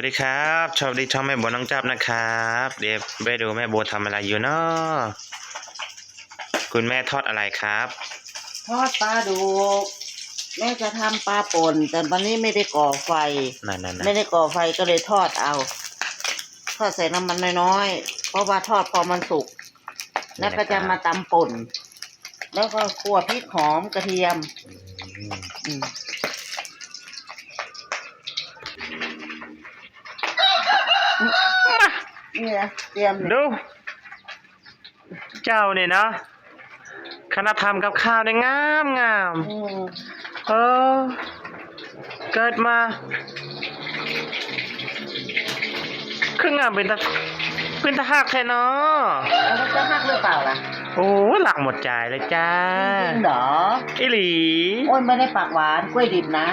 วัสดีครับชอบดีช่องแม่โบวน้องจับนะครับ เดี๋ยวไปดูแม่โบวทำอะไรอยู่เนาะคุณแม่ทอดอะไรครับ ทอดปลาดุกแม่จะทำปลาป่นแต่วันนี้ไม่ได้ก่อไฟนั่นนั่นไม่ได้ก่อไฟก็เลยทอดเอา ทอดใส่น้ำมันน้อยๆเพราะว่าทอดพอมันสุก แล้วก็จะมาตำป่น แล้วก็คั่วพริกหอมกระเทียม นี่นะเตรียมเนี่ยดู เจ้าเนี่ยเนาะคณะทำกับข้าวได้งามงามอืมเออ เกิดมาคืองามเป็นตาเป็นตาหักแท้เนาะแล้วจะหักหรือเปล่าล่ะโอ้หลักหมดใจเลยจ้าจริงเหรออิหลี โอ้ยไม่ได้ปากหวานกล้วยดิบนะ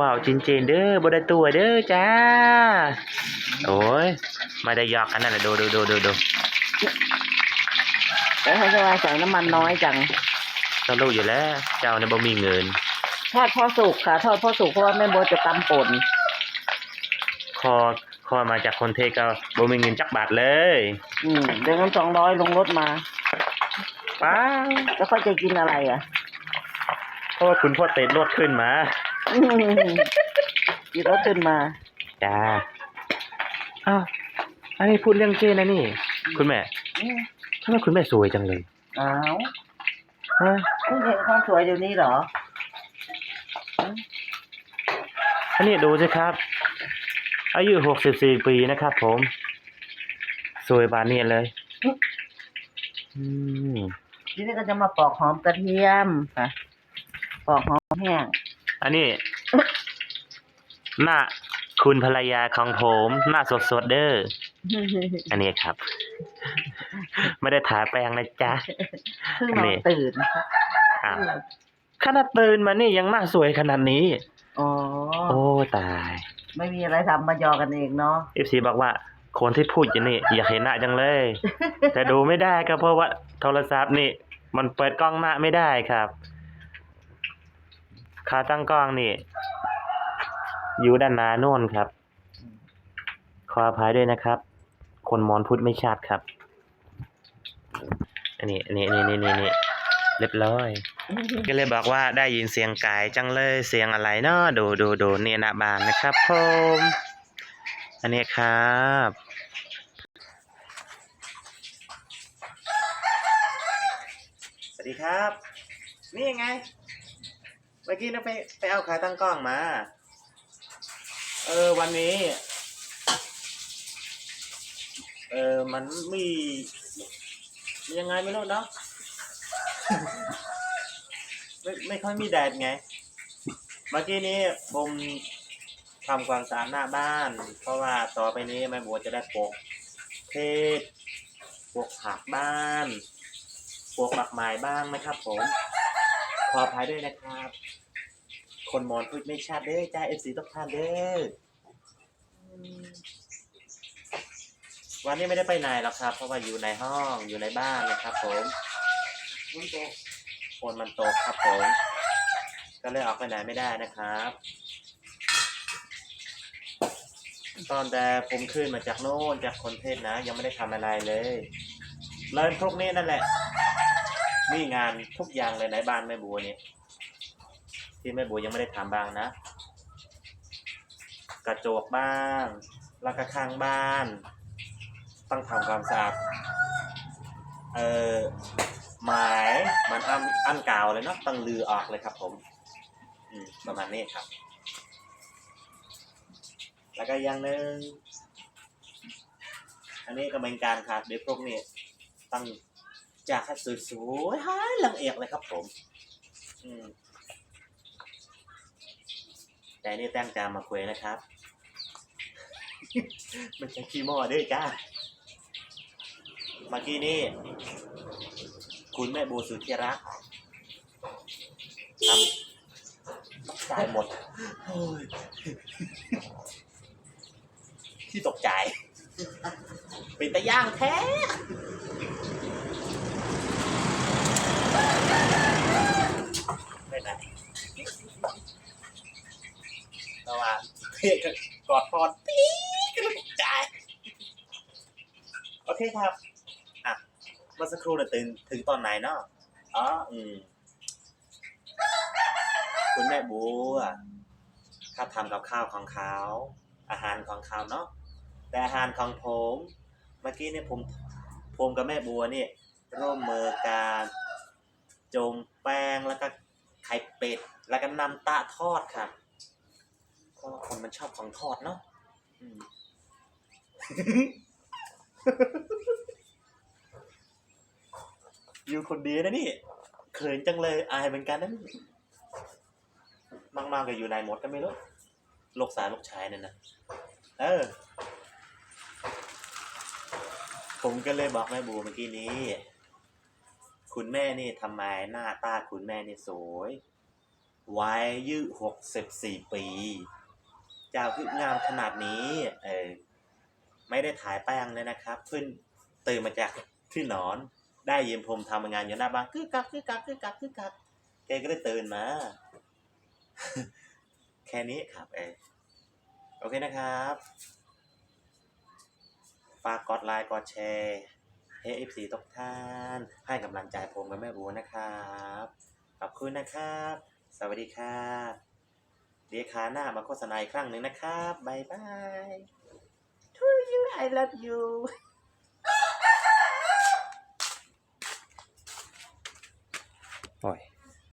ว้าวจริงๆเด้อบได้ตัวเด้อจ้า โอ้ยไม่ได้หยอกกันนั่นแหละดูดูดูดูดูแล้วเขาจะมาใส่น้ำมันน้อยจังต้องรู้อยู่แล้ว เจ้าเนี่ยบ่มีเงิน ทอดพอสุกค่ะ ทอดพอสุกเพราะว่าแม่โบจะตำป่นคอคอมาจากคนเทก็บ่มีเงินจักบาทเลยอืมเดี๋ยวเงินสองร้อยลงรถมาป้าแล้วเขาจะกินอะไรอะ เพราะว่าคุณพ่อเตะรถขึ้นมา อืมกินรถขึ้นมา จ้าอ้าวอันนี้พูดเรื่องเจนะนี่ คุณแม่อืมทำไมคุณแม่สวยจังเลยอ้าวฮะเพิ่งเห็นความสวยเดี๋ยวนี้เหรอ อันนี้ดูสิครับ อายุหกสิบสี่ปีนะครับผม สวยบานเนียนเลย อืมทีนี้ก็จะมาปอกหอมกระเทียมค่ะ ปอกหอมแห้ง อันนี้ หน้าคุณภรรยาของผม หน้าสดสดๆเด้ออันนี้ครับ ไม่ได้ทาแป้งนะจ๊ะเพิ่งนอนตื่นอ้าวขนาดตื่นมานี่ยังหน้าสวยขนาดนี้ อ๋อ โอ้ตาย ไม่มีอะไรทำมายอกันเองเนาะเอฟซีบอกว่าคนที่พูดอย่างนี้อยากเห็นหน้าจังเลย แต่ดูไม่ได้ก็เพราะว่าโทรศัพท์นี่ มันเปิดกล้องหน้าไม่ได้ครับ ขาตั้งกล้องนี่ อยู่ด้านหน้าโน่นครับ ขออภัยด้วยนะครับ คนมอนพูดไม่ชัดครับ อันนี้อันนี้นี่นี่นี่นี่เรียบร้อย ก็เลยบอกว่าได้ยินเสียงไก่จังเลยเสียงอะไรเนาะดูดูดูเนี่ยนาบานนะครับผมอันนี้ครับสวัสดีครับ นี่ไง เมื่อกี้เราไปไปเอาขาตั้งกล้องมา เออ วันนี้ เออมันมีมียังไงไม่รู้เนาะไม่ไม่ค่อยมีแดดไง เมื่อกี้นี้ผมทำความสะอาดหน้าบ้าน เพราะว่าต่อไปนี้แม่บัวจะได้ปลูกเทศปลูกผักบ้านปลูกหมักไม้บ้างนะครับผม ออภัยด้วยนะครับ คนมอนพูดไม่ชัดเด้อจ้าเอฟซีทุกท่านเด้อวันนี้ไม่ได้ไปไหนหรอกครับ เพราะว่าอยู่ในห้องอยู่ในบ้านนะครับผมฝนมันตกครับผม ก็เลยออกไปไหนไม่ได้นะครับ ตอนแต่ผมขึ้นมาจากโน่นจากคนเทศนะ ยังไม่ได้ทำอะไรเลยเลินพวกนี้นั่นแหละ มีงานทุกอย่างเลยในบ้านแม่บัวเนี่ยที่แม่บัวยังไม่ได้ทำบ้างนะ กระจกบ้างแล้วก็ข้างบ้าน ต้องทำความสะอาดเอ่อหมายมันอันอันกาวเลยเนาะต้องลือออกเลยครับผมอืมประมาณนี้ครับ แล้วก็อย่างหนึ่งอันนี้ก็เป็นการขาดเด็กพวกนี้ต้อง จากให้สวยๆให้ลังเอกเลยครับผมแต่นี่แต้มจามาคุยนะครับม่ใช่ขี้โม่ด้วยจ้าเมื่อกี้นี่ คุณแม่บูสุธิรักทำจ่ายหมดที่ตกใจเป็นตะย่างแท้ ไม่ได้ระหาเกับอดพอดปี๊กลังใจโอเคครับ อะเมื่อสักครู่เนี่ตื่นถึงตอนไหนเนาะอ๋ออืมคุณแม่บัวข้าทำกับข้าวของเขาอาหารของเขาเนาะแต่อาหารของผม เมื่อกี้เนี่ยผมผมกับแม่บัวเนี่ยร่วมมือกัน จมแป้งแล้วก็ไข่เป็ด แล้วก็น้ำตาทอดครับเพราะคนมันชอบของทอดเนาะอยู่คนเดียวนะนี่เขินจังเลยอายเหมือนกันนะนี่มากๆก็อยู่ในหมดก็ไม่รู้ลูกสาวลูกชายเนี่ยนะเออ ผมก็เลยบอกแม่บูเมื่อกี้นี้ คุณแม่นี่ทำไมหน้าตาคุณแม่นี่สวยวัยยุหกสิบสี่ปี เจ้าคืองามขนาดนี้เออไม่ได้ถ่ายแป้งเลยนะครับเพิ่งตื่นมาจากที่นอน ได้ยินผมทำงานอยู่หน้าบ้านกึกกักกึกกักกึกกักกึกกักแกก็ได้ตื่นมา แค่นี้ครับเออโอเคนะครับ ฝากกดไลค์กดแชร์ ให้ FC ทุกท่าน ให้กำลังใจผมกับแม่บัวนะครับ ขอบคุณนะครับ สวัสดีครับเดี๋ยวคราวหน้ามาโฆษณาอีกครั้งหนึ่งนะครับบายบาย To you I love you โอ้ย